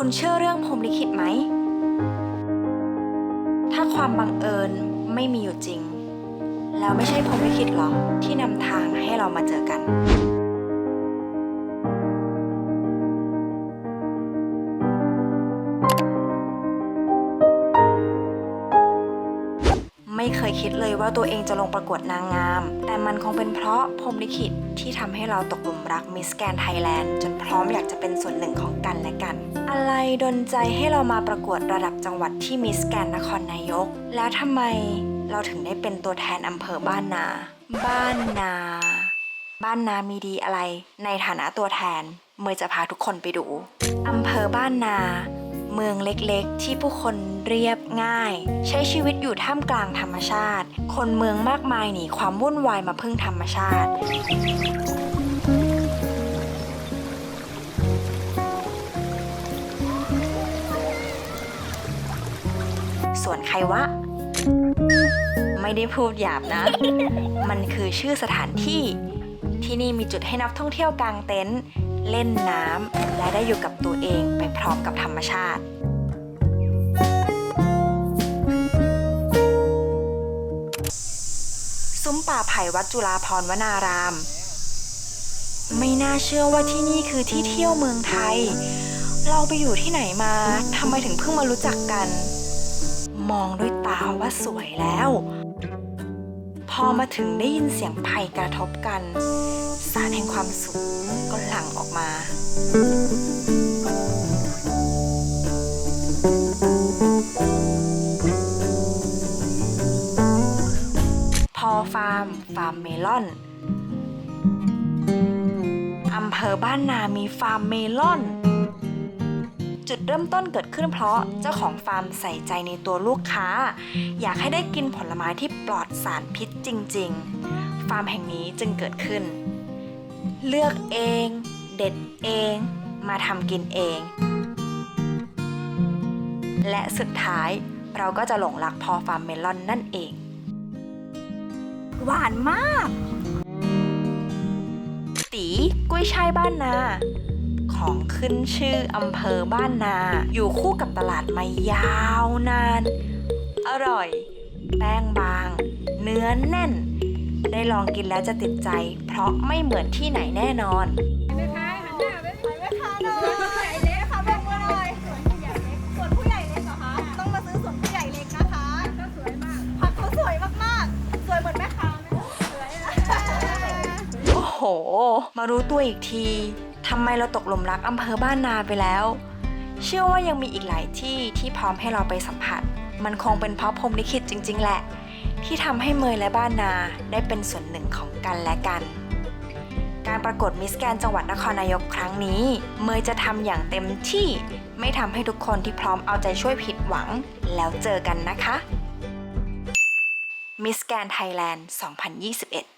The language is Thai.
คุณเชื่อเรื่องพรหมลิขิตไหม ถ้าความบังเอิญไม่มีอยู่จริง แล้วไม่ใช่พรหมลิขิตหรอที่นำทางให้เรามาเจอกัน เคยคิดเลยว่าตัวเองจะลงประกวดนางงาม แต่มันคงเป็นเพราะพรมลิขิตที่ทำให้เราตกหลุมรักมิสแกนไทยแลนด์จนพร้อมอยากจะเป็นส่วนหนึ่งของกันและกัน อะไรดนใจให้เรามาประกวดระดับจังหวัดที่มิสแกนนครนายก แล้วทำไมเราถึงได้เป็นตัวแทนอำเภอบ้านนา บ้านนา บ้านนามีดีอะไร ในฐานะตัวแทน เมย์จะพาทุกคนไปดูอำเภอบ้านนา เมืองเล็กๆ ที่ผู้คนเรียบง่าย ใช้ชีวิตอยู่ท่ามกลางธรรมชาติ คนเมืองมากมายหนีความวุ่นวายมาพึ่งธรรมชาติส่วนใครวะ ไม่ได้พูดหยาบนะ มันคือชื่อสถานที่ ที่นี่มีจุดให้นักท่องเที่ยวกางเต็นท์เล่นน้ำและได้อยู่กับตัวเองไปพร้อมกับธรรมชาติซุ้มป่าไผ่วัดจุฬาพรวนาราม ไม่น่าเชื่อว่าที่นี่คือที่เที่ยวเมืองไทย เราไปอยู่ที่ไหนมาทำไมถึงเพิ่งมารู้จักกัน มองด้วยตาว่าสวยแล้ว อมาถึงได้ยินเสียงไผ่กระทบกัน สารแห่งความสุขก็หลั่งออกมาพอฟาร์ม ฟาร์มเมลอนอำเภอบ้านนามีฟาร์มเมลอน จุดเริ่มต้นเกิดขึ้นเพราะเจ้าของฟาร์มใส่ใจในตัวลูกค้า อยากให้ได้กินผลไม้ที่ปลอดสารพิษจริง ๆ ฟาร์มแห่งนี้จึงเกิดขึ้น เลือกเอง เด็ดเอง มาทำกินเอง และสุดท้ายเราก็จะหลงรักพอฟาร์มเมลอนนั่นเอง หวานมาก ตีกุ้ยช่ายบ้านนา ของขึ้นชื่ออำเภอบ้านนา อยู่คู่กับตลาดมายาวนาน อร่อย แป้งบาง เนื้อแน่น ได้ลองกินแล้วจะติดใจ เพราะไม่เหมือนที่ไหนแน่นอนแม่ค้าหันหน้าไปแม่ค้าหน่อยผู้ใหญ่เล็กค่ะแบ่งมาหน่อยส่วนผู้ใหญ่เล็กส่วนผู้ใหญ่เล็กเหรอคะต้องมาซื้อส่วนผู้ใหญ่เล็กนะคะก็สวยมากผักเขาสวยมากๆสวยเหมือนแม่ค้าไหมสวยนะโอ้โหมารู้ตัวอีกที ทำไมเราตกหลุมรักอำเภอบ้านนาไปแล้ว เชื่อว่ายังมีอีกหลายที่ที่พร้อมให้เราไปสัมผัส มันคงเป็นเพราะพรมลิขิตจริง ๆ แหละ ที่ทำให้เมยและบ้านนาได้เป็นส่วนหนึ่งของกันและกัน การประกวดมิสแกนจังหวัดนครนายกครั้งนี้ เมยจะทำอย่างเต็มที่ไม่ทำให้ทุกคนที่พร้อมเอาใจช่วยผิดหวัง แล้วเจอกันนะคะมิสแกนไทยแลนด์ 2021